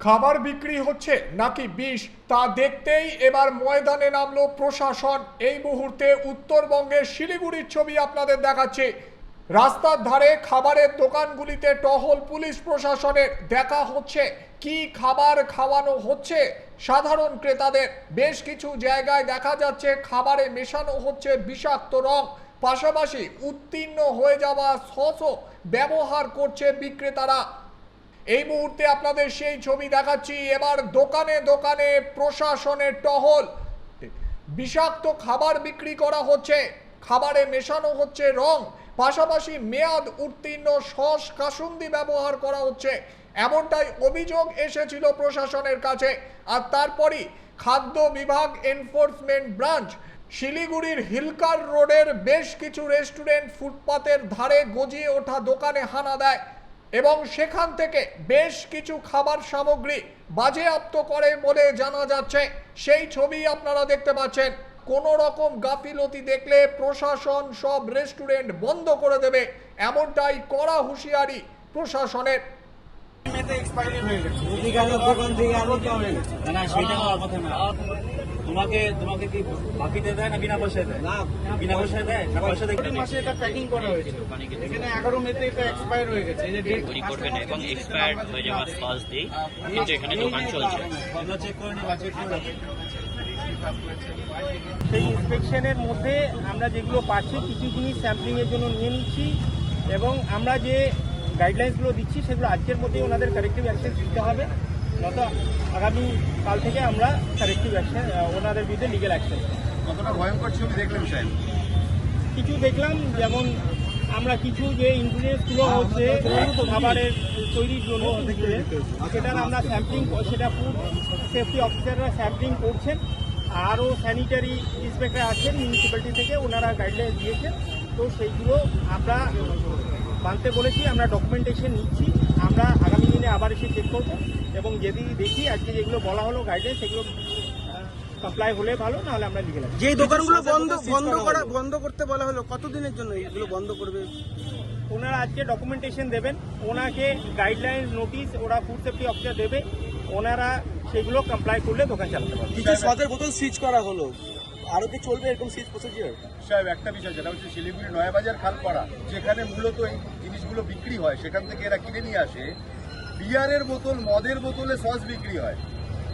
খাবার বিক্রি হচ্ছে নাকি বিষ তা দেখতেই এবার ময়দানে নামলো প্রশাসন। এই মুহূর্তে উত্তরবঙ্গের শিলিগুড়ির ছবি আপনাদের দেখাচ্ছে। রাস্তার ধারে খাবারের দোকানগুলিতে টহল পুলিশ প্রশাসনের দেখা হচ্ছে। কি খাবার খাওয়ানো হচ্ছে? সাধারণ ক্রেতাদের বেশ কিছু জায়গায় দেখা যাচ্ছে খাবারে মেশানো হচ্ছে বিষাক্ত রং। পাশাপাশি উত্তীর্ণ হয়ে যাওয়া সসও ব্যবহার করছে বিক্রেতারা। এই মুহূর্তে আপনাদের সেই ছবি দেখাচ্ছি। এবার দোকানে দোকানে প্রশাসনের টহল। বিষাক্ত খাবার বিক্রি করা হচ্ছে। খাবারে মেশানো হচ্ছে রং। পাশাপাশি মেয়াদ উত্তীর্ণ সস কাসুন্দি ব্যবহার করা হচ্ছে। এমনটাই অভিযোগ এসেছিল প্রশাসনের কাছে। আর তারপরই খাদ্য বিভাগ এনফোর্সমেন্ট ব্রাঞ্চ, শিলিগুড়ির হিলকার রোডের বেশ কিছু রেস্টুরেন্ট ফুটপাতের ধারে গজিয়ে ওঠা দোকানে হানা দেয়। এবং সেখান থেকে বেশ কিছু খাবার সামগ্রী বাজেয়াপ্ত করে বলে জানা যাচ্ছে। সেই ছবি আপনারা দেখতে পাচ্ছেন। কোনো রকম গাফিলতি দেখলে প্রশাসন সব রেস্টুরেন্ট বন্ধ করে দেবে। এমনটাই কড়া হুঁশিয়ারি প্রশাসনের। এক্সপায়ারি হয়ে গেছে। তোমাকে তোমাকে কি বাকিতে দেয় না বিনা পয়সায় দেয়? না। বিনা পয়সায় দেয়? না পয়সা দেয় মাসে এটা প্যাকিং করা হয়েছে। এখানে এগারো মেতে এটা এক্সপায়ার হয়ে গেছে। এই যে ডেট তৈরি করবেন এবং এক্সপায়ার্ড হয়ে যাওয়া সস দিই কিন্তু এখানে দোকান চলছে। আমরা চেক করে নিবা চেক করে সেই ইন্সপেকশনের মধ্যে আমরা যেগুলো পাচ্ছি কিছু জিনিস স্যাম্পলিংয়ের জন্য নিয়ে নিচ্ছি এবং আমরা যে গাইডলাইন্সগুলো দিচ্ছি সেগুলো আজকের মধ্যেই ওনাদের কারেক্টিভ অ্যাকশন দিতে হবে। নত আগামী কাল থেকে আমরা কারেক্টিভ অ্যাকশন ওনাদের বিরুদ্ধে লিগেল অ্যাকশন কতটা ভয়ঙ্কর ছবি দেখলেন সাহেব? কিছু দেখলাম যেমন আমরা কিছু যে ইনগ্রিডিয়েন্টসগুলো হচ্ছে খাবারের তৈরির জন্য ingredients, সেটার আমরা স্যাম্পলিং সেটা ফুড সেফটি অফিসাররা স্যাম্পলিং করছেন আরও স্যানিটারি ইন্সপেক্টর আছেন মিউনিসিপ্যালিটি থেকে ওনারা গাইডলাইন দিয়েছেন। তো সেইগুলো আমরা মানতে বলেছি আমরা ডকুমেন্টেশন নিচ্ছি আমরা আগামী দিনে আবার এসে চেক করব এবং যদি দেখি আজকে যেগুলো বলা হলো গাইডলাইন সেগুলো সাপ্লাই হলে ভালো নাহলে আমরা লিখে রাখব। যে দোকানগুলো বন্ধ বন্ধ করা বন্ধ করতে বলা হলো কতদিনের জন্য এগুলো বন্ধ করবে? ওনারা আজকে ডকুমেন্টেশন দেবেন ওনাকে গাইডলাইন নোটিশ ওরা ফুড সেফটি অফিসার দেবে ওনারা সেগুলো কমপ্লাই করলে দোকান চালাতে পারবে। কিছু সদের বোতল সিজ করা হলো। আরও কি চলবে এরকম সিজ প্রসিডিওর সাহেব একটা বিষয় যেটা হচ্ছে শিলিগুড়ি নয়াবাজার খালপাড়া যেখানে মূলত এই জিনিসগুলো বিক্রি হয়, সেখান থেকে এরা কিনে নিয়ে আসে। বিয়ারের বোতল, মদের বোতলে সস বিক্রি হয়।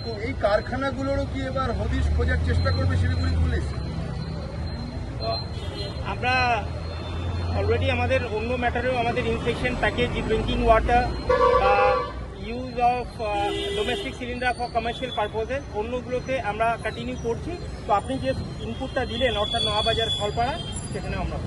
তো এই কারখানাগুলোরও কি এবার হদিশ খোঁজার চেষ্টা করবে শিলিগুড়ি পুলিশ? আমরা অলরেডি আমাদের অন্য ম্যাটারেও আমাদের infection package, drinking water use of domestic cylinder for commercial purposes অন্যগুলোতে আমরা কন্টিনিউ করছি। তো আপনি যে ইনপুটটা দিলেন, অর্থাৎ নয়াবাজার ফলপাড়া সেখানে আমরা